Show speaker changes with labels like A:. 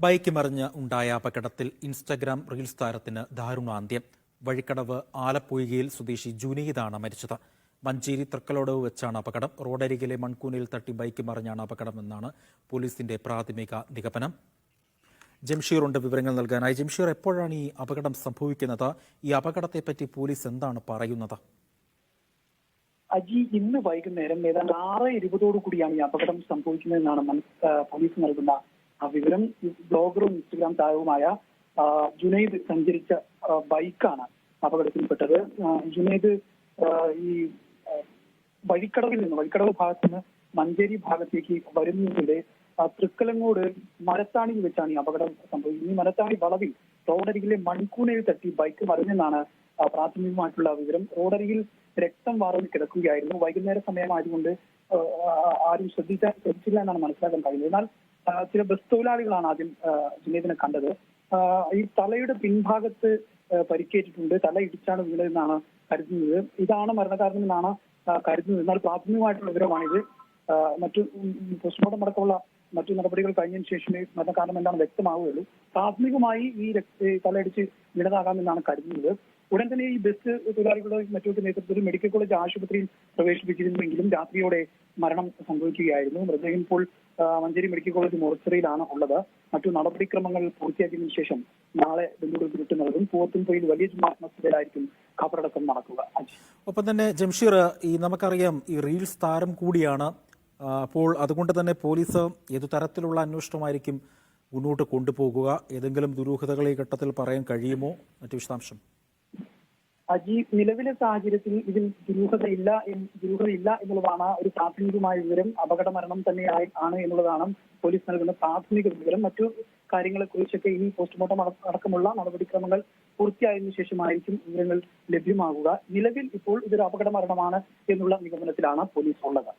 A: Bike മറിഞ്ഞ് ഉണ്ടായ അപകടത്തിൽ ഇൻസ്റ്റഗ്രാം റീൽസ് താരത്തിന് ദാരുണാന്ത്യം. വഴിക്കടവ് ആലപ്പുഴയിൽ സ്വദേശി ജുനീദാണ് മരിച്ചത്. മഞ്ചേരി തൃക്കലോടവ് വെച്ചാണ് അപകടം. റോഡരികിലെ മൺകൂനിൽ തട്ടി ബൈക്ക് മറിഞ്ഞാണ് അപകടമെന്നാണ് പോലീസിന്റെ പ്രാഥമിക നിഗമനം. ജംഷീറുണ്ട് വിവരങ്ങൾ നൽകാനായി. ജംഷീർ എപ്പോഴാണ് ഈ അപകടം സംഭവിക്കുന്നത്? ഈ അപകടത്തെപ്പറ്റി പോലീസ് എന്താണ് പറയുന്നത്?
B: അജി ഇന്ന് വൈകുന്നേരം ഏതാണ്ട് ആറ് ഇരുപതോടു കൂടിയാണ് ഈ അപകടം സംഭവിക്കുന്നതെന്നാണ് പോലീസ് നൽകുന്ന ആ വിവരം ബ്ലോഗറും ഇൻസ്റ്റഗ്രാം താരവുമായ ജുനൈദ് സഞ്ചരിച്ച ബൈക്കാണ് അപകടത്തിൽപ്പെട്ടത്. ജുനൈദ് ഈ വഴിക്കടവിൽ നിന്ന് വഴിക്കടവ് ഭാഗത്ത് നിന്ന് മഞ്ചേരി ഭാഗത്തേക്ക് വരുന്നതിനിടെ തൃക്കലങ്ങോട് മരത്താണിയിൽ വെച്ചാണ് ഈ അപകടം സംഭവിക്കുന്നത് ഈ മരത്താണി വളവിൽ റോഡരികിലെ മൺകൂനയിൽ തട്ടി ബൈക്ക് മറിഞ്ഞെന്നാണ് പ്രാഥമികമായിട്ടുള്ള വിവരം. റോഡരികിൽ രക്തം വാർന്ന് കിടക്കുകയായിരുന്നു. വൈകുന്നേര സമയമായതുകൊണ്ട് ആരും ശ്രദ്ധിക്കാൻ ശ്രദ്ധിച്ചില്ല എന്നാണ് മനസ്സിലാക്കാൻ കഴിയുന്നത്. എന്നാൽ ചില ബസ് തൊഴിലാളികളാണ് ആദ്യം ജുനീദിനെ കണ്ടത്. ഈ തലയുടെ പിൻഭാഗത്ത് പരിക്കേറ്റിട്ടുണ്ട്. തല ഇടിച്ചാണ് വീണതെന്നാണ് കരുതുന്നത്. ഇതാണ് മരണകാരണമെന്നാണ് കരുതുന്നത്. എന്നാൽ പ്രാഥമികമായിട്ടുള്ള വിവരമാണിത്. മറ്റു പോസ്റ്റ്മോർട്ടം അടക്കമുള്ള മറ്റു നടപടികൾ കഴിഞ്ഞതിന് ശേഷമേ മരണകാരണം എന്താണ് വ്യക്തമാവുകയുള്ളൂ. പ്രാഥമികമായി ഈ തലയടിച്ച് വീണതാകാമെന്നാണ് കരുതുന്നത്. ഉടൻ തന്നെ ഈ ബസ് തൊഴിലാളികളുടെ മറ്റൊരു നേതൃത്വത്തിൽ മെഡിക്കൽ കോളേജ് ആശുപത്രിയിൽ പ്രവേശിപ്പിച്ചിരുന്നുവെങ്കിലും രാത്രിയോടെ മരണം സംഭവിക്കുകയായിരുന്നു. മൃതദേഹം ഇപ്പോൾ മഞ്ചേരി മെഡിക്കൽ കോളേജ് മോർച്ചറിയിലാണ് ഉള്ളത്. മറ്റു നടപടിക്രമങ്ങൾ പൂർത്തിയാക്കിയതിനു ശേഷം നാളെ ബന്ധുക്കൾക്ക് വിട്ടു നൽകും പൂവത്തുംപൊയിൽ വലിയ ജുമാ മസ്ജിദിലായിരിക്കും ഖബറടക്കം നടക്കുക.
A: ഒപ്പം തന്നെ ജംഷീർ ഈ നമുക്കറിയാം ഈ റീൽസ് താരം കൂടിയാണ്. അപ്പോൾ അതുകൊണ്ട് തന്നെ പോലീസ് ഏതു തരത്തിലുള്ള അന്വേഷണമായിരിക്കും മുന്നോട്ട് കൊണ്ടുപോകുക? ഏതെങ്കിലും ദുരൂഹതകൾ ഈ ഘട്ടത്തിൽ പറയാൻ കഴിയുമോ? മറ്റു വിശദാംശം.
B: അജി നിലവിലെ സാഹചര്യത്തിൽ ഇതിൽ ദുരൂഹതയില്ല ദുരൂഹതയില്ല എന്നുള്ളതാണ് ഒരു പ്രാഥമികമായ വിവരം. അപകട മരണം തന്നെ ആണ് എന്നുള്ളതാണ് പോലീസ് നൽകുന്ന പ്രാഥമിക വിവരം. മറ്റു കാര്യങ്ങളെ കുറിച്ചൊക്കെ ഇനി പോസ്റ്റ്മോർട്ടം അട- അടക്കമുള്ള നടപടിക്രമങ്ങൾ പൂർത്തിയായതിനു ശേഷമായിരിക്കും വിവരങ്ങൾ ലഭ്യമാകുക. നിലവിൽ ഇപ്പോൾ ഇതൊരു അപകട മരണമാണ് എന്നുള്ള നിഗമനത്തിലാണ് പോലീസ് ഉള്ളത്